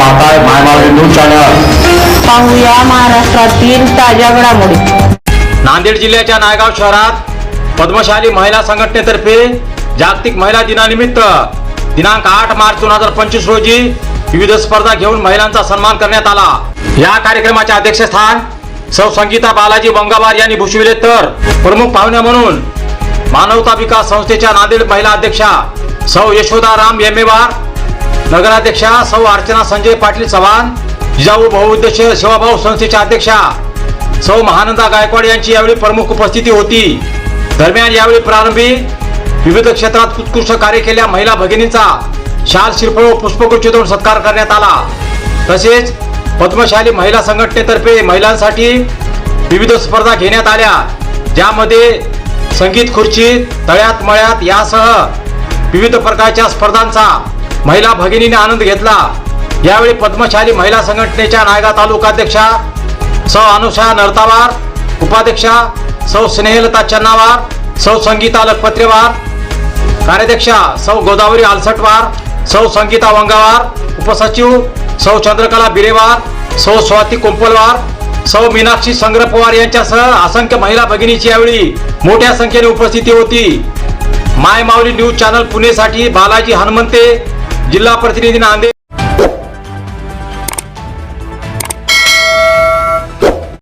आपण पाहताय news channel पाहूया महाराष्ट्रातील ताज्या घडामोडी. नांदेड जिल्ह्याच्या नायगाव शहरात पद्मशाली महिला संघटनेतर्फे जागतिक महिला दिनानिमित्त दिनांक आठ मार्च दोन हजार पंचवीस रोजी विविध स्पर्धा घेऊन महिलांचा सन्मान करण्यात आला. या कार्यक्रमाचे अध्यक्षस्थान सौ संगीता बालाजी वंगाबार यांनी भूषविले तर प्रमुख पाहुण्या म्हणून मानवता विकास संस्थेच्या नांदेड महिला अध्यक्षा सौ यशोदा राम येमेवार नगराध्यक्षा सौ अर्चना संजय पाटील चव्हाण जिजाऊ बहुउद्देशीय सेवाभाव संस्थेच्या अध्यक्षा सौ महानंदा गायकवाड यांची यावेळी प्रमुख उपस्थिती होती. दरम्यान यावेळी प्रारंभी विविध क्षेत्रात उत्कृष्ट कार्य केलेल्या महिला भगिनींचा शाल शिरफळ व पुष्पगुच्छ देऊन सत्कार करण्यात आला. तसेच पद्मशाली महिला संघटनेतर्फे महिलांसाठी विविध स्पर्धा घेण्यात आल्या. ज्यामध्ये संगीत खुर्ची तळ्यात मळ्यात यासह विविध प्रकारच्या स्पर्धांचा महिला भगिनीने आनंद घेतला. यावेळी पद्मशाली महिला संघटनेच्या नायगा तालुकाध्यक्षा सौ अनुषा नरतावार उपाध्यक्षा सौ स्नेहलता चन्नावार सौ संगीता लखपत्रेवार कार्याध्यक्षा सौ गोदावरी आलसटवार सौ संगीता वंगावार उपसचिव सौ चंद्रकला बिरेवार सौ स्वाती कोंपलवार सौ मीनाक्षी संग्रह पवार यांच्यासह असंख्य महिला भगिनीची यावेळी मोठ्या संख्येने उपस्थिती होती. माय माऊली न्यूज चॅनल पुणेसाठी बालाजी हनुमंते ജില്ലാ പ്രസിഡന്റിന്